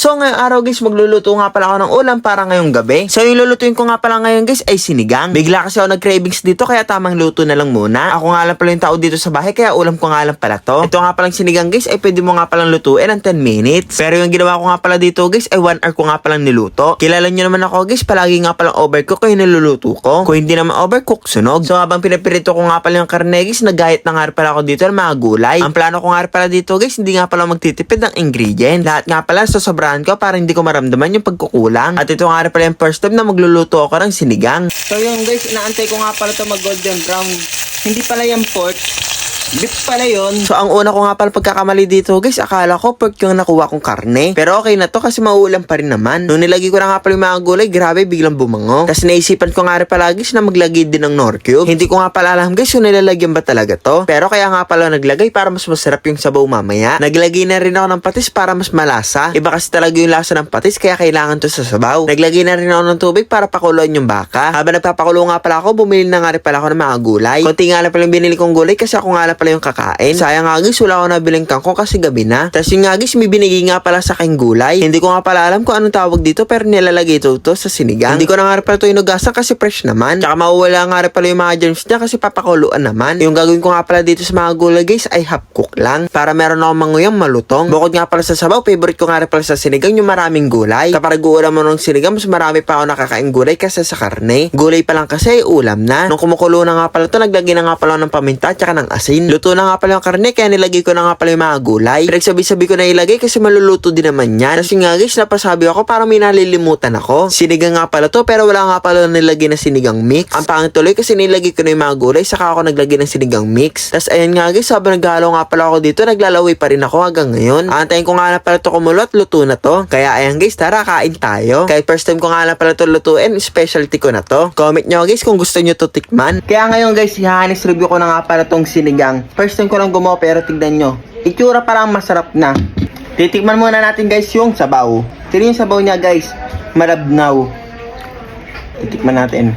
So ngayong araw guys, magluluto nga pala ako ng ulam para ngayong gabi. So yung lulutuin ko nga pala ngayon guys ay sinigang. Bigla kasi ako nag-cravings dito kaya tamang luto na lang muna. Ako nga lang pala yung tao dito sa bahay kaya ulam ko nga lang pala to. Ito nga palang sinigang guys ay pwede mo nga palang lutuin ng 10 minutes. Pero yung ginawa ko nga pala dito guys ay 1 hour ko nga palang niluto. Kilala nyo naman ako guys, palagi nga palang overcook yung niluluto ko. Kung hindi naman overcook, sunog. So habang pinapirito ko nga pala yung karne guys, nagahit na nga pala ako dito ng mga gulay. Ang plano ko nga pala dito guys, hindi nga pala magtitipid ng ingredient. Lahat nga pala sosobrahan ko para hindi ko maramdaman yung pagkukulang. At ito nga pala yung first time na magluluto ako ng sinigang. So yung guys, inaantay ko nga pala ito mag golden brown. Hindi pala yung pork. Beef pala yun. So, ang una ko nga pala pagkakamali dito, guys, akala ko pork yung nakuha kong karne. Pero okay na to kasi mauulam pa rin naman. Nung nilagay ko na nga pala yung mga gulay, grabe, biglang bumango. Tapos naisipan ko nga rin pala, guys, na maglagay din ng nor cube. Hindi ko nga pala alam, guys, yung nilalagyan ba talaga to. Pero kaya nga pala naglagay para mas masarap yung sabaw mamaya. Naglagay na rin ako ng patis para mas malasa. Iba kasi talaga yung lasa ng patis, kaya kailangan to sa sabaw. Naglagay na rin ako ng tubig para pakuloan yung baka. Habang nagpapakulo nga pala ako, bumili na nga rin pala ako ng mga gulay. Konti nga lang pala yung binili kong gulay kasi ako nga pala yung kakain. Sayang nga guys, wala ako nabiling kangkong kasi gabi na. Tapos yung nga guys, may binigay nga pala sa aking gulay. Hindi ko nga pala alam kung anong tawag dito pero nilalagay ito to sa sinigang. Hindi ko na nga pala ito inugasan kasi fresh naman. Tsaka mawawala nga pala yung mga germs niya kasi papakuluan naman. Yung gagawin ko nga pala dito sa mga gulay guys ay half cook lang. Para meron akong manguyang malutong. Bukod nga pala sa sabaw, favorite ko nga pala sa sinigang yung maraming gulay. Kapag uulam mo ng sinigang, mas marami pa ako nakakain gulay kasi sa karne. Gulay pa lang kasi ulam na. Nung kumukulo na nga pala to, naglagay na nga pala ng paminta tsaka ng asin. Luto na nga pala yung karne kaya nilagay ko na nga pala yung mga gulay. Pinagsabi-sabi ko na ilagay kasi maluluto din naman yan. Kasi nga guys, napasabi ako parang may nalilimutan ako. Sinigang nga pala to pero wala nga pala nilagay na sinigang mix. Ang pangit tuloy kasi nilagay ko na yung mga gulay saka ako naglagay ng sinigang mix. Tapos ayan nga guys, habang naghalo nga pala ako dito, naglalaway pa rin ako hanggang ngayon. Antayin ko nga na pala to kumulo at luto na to. Kaya ayan guys, tara kain tayo. Kahit first time ko nga na pala to lutuin, specialty ko na to. Comment nyo guys kung gusto nyo to tikman. Kaya ngayon guys, hahanis review ko na nga pala tong sinigang. First time ko lang gumawa pero tignan nyo. Itsura pa lang masarap na. Titikman muna natin guys yung sabaw. Sino yung sabaw niya guys? Malabnaw. Titikman natin.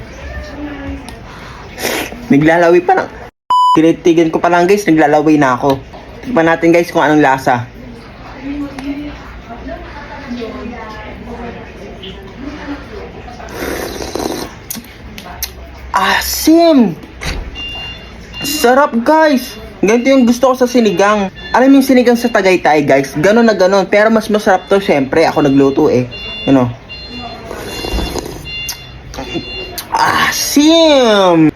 Naglalawi pa lang. Tinitigan ko pa lang guys, naglalaway na ako. Tikman natin guys kung anong lasa. Asim! Sarap guys! Ganito yung gusto ko sa sinigang. Alam mo yung sinigang sa Tagaytay guys, ganon na ganon. Pero mas masarap to syempre, ako nagluto eh. Ano? Asim!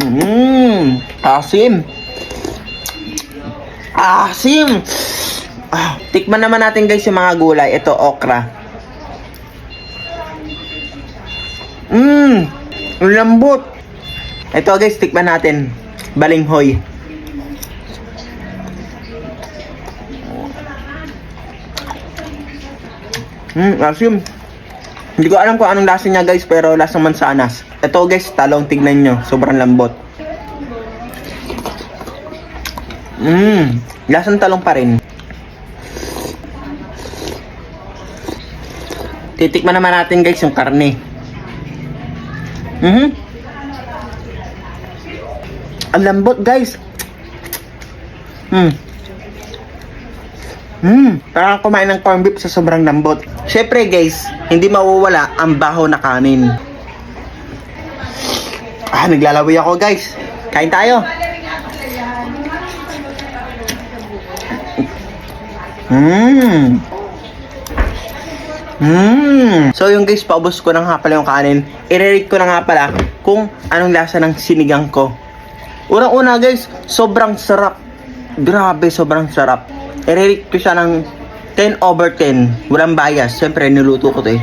Mmm, asim. Asim! Ah, tikman naman natin guys yung mga gulay. Ito, okra. Mmm, lambot. Ito guys, tikman natin. Balinghoy. Hmm, asim. Hindi ko alam kung anong lasa niya guys, pero lasang mansanas. Ito guys, talong tignan nyo. Sobrang lambot. Mmm, lasang talong pa rin. Titikman naman natin guys yung karne. Mhm. Ang lambot guys. Hmm. Hmm, parang kumain ng corned beef sa sobrang lambot. Syempre guys, hindi mawawala ang baho na kanin. Ah, naglalaway ako guys. Kain tayo. Mmm. Mmm. So yung guys, paubos ko na nga pala yung kanin. I-rate ko na nga pala kung anong lasa ng sinigang ko. Unang-una guys, sobrang sarap. Grabe, sobrang sarap. I-rate ko siya ng 10 over 10. Walang bias. Siyempre, niluto ko to eh.